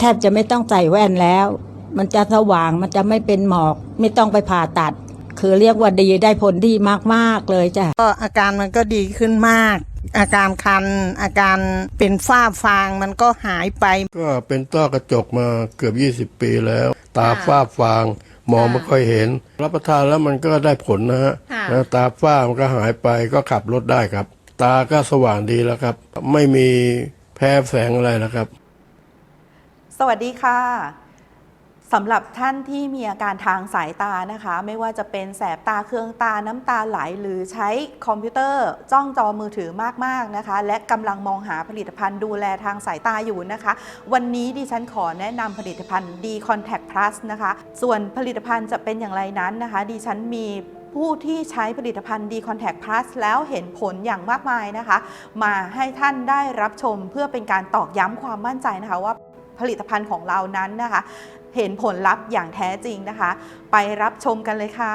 แทบจะไม่ต้องใส่แว่นแล้ว มันจะสว่างมันจะไม่เป็นหมอก ไม่ต้องไปผ่าตัด คือเรียกว่าดีได้ผลดีมากๆเลยจ้ะก็อาการมันก็ดีขึ้นมาก อาการคัน อาการเป็นฝ้าฟางมันก็หายไป ก็เป็นต้อกระจกมาเกือบ 20 ปีแล้ว ตาฝ้าฟางมองไม่ค่อยเห็น รับประทานแล้วมันก็ได้ผลนะฮะค่ะนะตาฝ้ามันก็หายไปก็ขับรถได้ครับ ตาก็สว่างดีแล้วครับ ไม่มีแพ้แสงอะไรแล้วครับ สวัสดีค่ะสำหรับท่านที่มีอาการทางสายตานะคะ ไม่ว่าจะเป็นแสบตาเคืองตาน้ำตาไหล หรือใช้คอมพิวเตอร์ จ้องจอมือถือมากๆนะคะ และกำลังมองหาผลิตภัณฑ์ดูแลทางสายตาอยู่นะคะ วันนี้ดิฉันขอแนะนำผลิตภัณฑ์ D Contact Plus นะคะ ส่วนผลิตภัณฑ์จะเป็นอย่างไรนั้นนะคะ ดิฉันมี ผู้ที่ใช้ผลิตภัณฑ์ D Contact Plus แล้วเห็นผลอย่างมากมายนะคะ มาให้ท่านได้รับชมเพื่อเป็นการตอกย้ำความมั่นใจนะคะว่าผลิตภัณฑ์ของเรานั้นนะคะ เห็นผลลัพธ์อย่างแท้จริงนะคะ ไปรับชมกันเลยค่ะ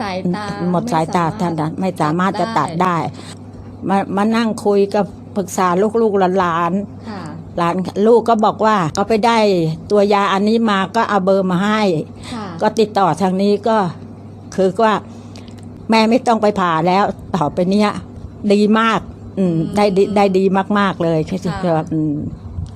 สายตาหมดสายตาท่านนั้นไม่สามารถจะตัดได้ มามานั่งคุยกับปรึกษาลูกๆหลานค่ะๆหลานลูกก็บอกว่าก็ไปได้ตัวยาอันนี้มาก็เอาเบอร์มาให้ค่ะก็ติดต่อทางนี้ก็คือว่า แม่ไม่ต้องไปผ่าแล้วต่อไปเนี้ย ดีมาก อืมได้ดีได้ดีมาก ๆ เลยคือว่าอืมพ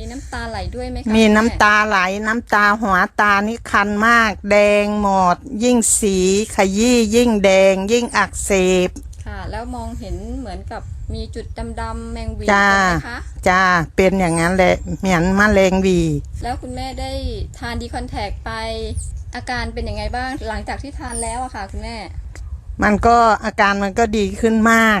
มีน้ำตาไหลด้วยไหมคะมีคุณแน้ำตาไหลน้ำตาหัวตานี่คันมาก แดงหมด ยิ่งสีขยี้ยิ่งแดง ยิ่งอักเสบค่ะ แล้วมองเห็นเหมือนกับมีจุดดำๆแมงวีจ้าใช่ไหมคะจ้าเป็นอย่างนั้นแหละเหมือนมะเร็งหวี แล้วคุณแม่ได้ทานดีคอนแทคไปอาการเป็นยังไงบ้างหลังจากที่ทานแล้วอะค่ะ คุณแม่ มันก็อาการมันก็ดีขึ้นมาก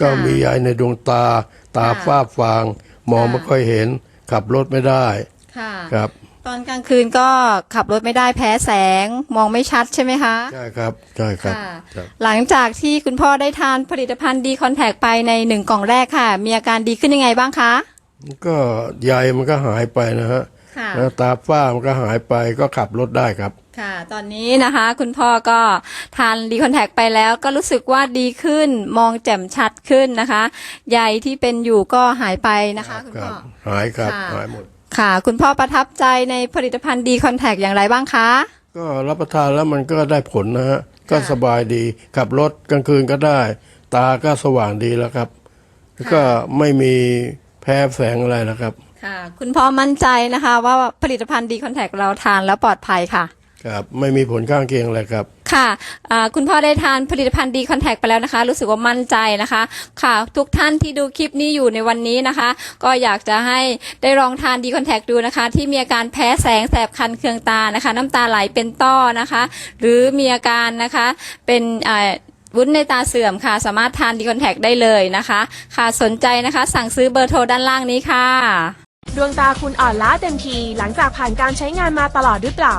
ก็มียายในดวงตา ตาค่ะฝ้าฟาง มองค่ะไม่ค่อยเห็น ขับรถไม่ได้ค่ะครับ ตอนกลางคืนก็ขับรถไม่ได้แพ้แสง มองไม่ชัดใช่ไหมคะ ใช่ครับใช่ครับ ค่ะครับหลังจากที่คุณพ่อได้ทานผลิตภัณฑ์ดีคอนแทคไปในหนึ่งกล่องแรกค่ะ มีอาการดีขึ้นยังไงบ้างคะ ก็ใยมันก็หายไปนะฮะค่ะ แล้วตาฝ้ามันก็หายไปก็ขับรถได้ครับ ค่ะ ตอนนี้นะคะคุณพ่อก็ทานดีคอนแทคไปแล้วก็รู้สึกว่าดีขึ้นมองแจ่มชัดขึ้นนะคะ ใยที่เป็นอยู่ก็หายไปนะคะคุณครัพ่บอหายครับค่ะ หายหมด ค่ะ คุณพ่อประทับใจในผลิตภัณฑ์ดีคอนแทคอย่างไรบ้างคะ ก็รับประทานแล้วมันก็ได้ผลนะฮะ ก็ค่ะสบายดี ขับรถกลางคืนก็ได้ ตาก็สว่างดีแล้วครับค่ะก็ไม่มีแพ้แสงอะไรนะครับ ค่ะ คุณพ่อมั่นใจนะคะ ว่าผลิตภัณฑ์ดีคอนแทคเราทานแล้วปลอดภัยค่ะ ครับไม่มีผลข้างเคียงอะไรครับ ค่ะอ่าคุณพ่อได้ทานผลิตภัณฑ์ดีคอนแทคไปแล้วนะคะ รู้สึกว่ามั่นใจนะคะ ค่ะ ทุกท่านที่ดูคลิปนี้อยู่ในวันนี้นะคะ ก็อยากจะให้ได้ลองทานดีคอนแทคดูนะคะ ที่มีอาการแพ้แสงแสบคันเคืองตานะคะ น้ำตาไหลเป็นต้อนะคะ หรือมีอาการนะคะเป็นอ่าวุ้นในตาเสื่อมค่ะ สามารถทานดีคอนแทคได้เลยนะคะ ค่ะสนใจนะคะ สั่งซื้อเบอร์โทรด้านล่างนี้ค่ะ ดวงตาคุณอ่อนล้าเต็มทีหลังจากผ่านการใช้งานมาตลอดหรือเปล่า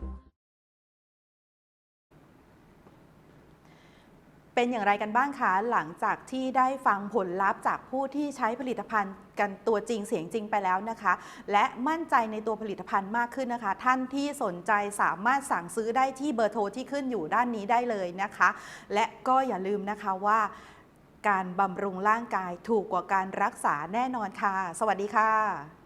เป็นอย่างไรกันบ้างคะหลังจากที่ได้ฟังผลลัพธ์จากผู้ที่ใช้ผลิตภัณฑ์กันตัวจริงเสียงจริงไปแล้วนะคะ และมั่นใจในตัวผลิตภัณฑ์มากขึ้นนะคะ ท่านที่สนใจสามารถสั่งซื้อได้ที่เบอร์โทรที่ขึ้นอยู่ด้านนี้ได้เลยนะคะ และก็อย่าลืมนะคะว่า การบำรุงร่างกายถูกกว่าการรักษาแน่นอนค่ะ สวัสดีค่ะ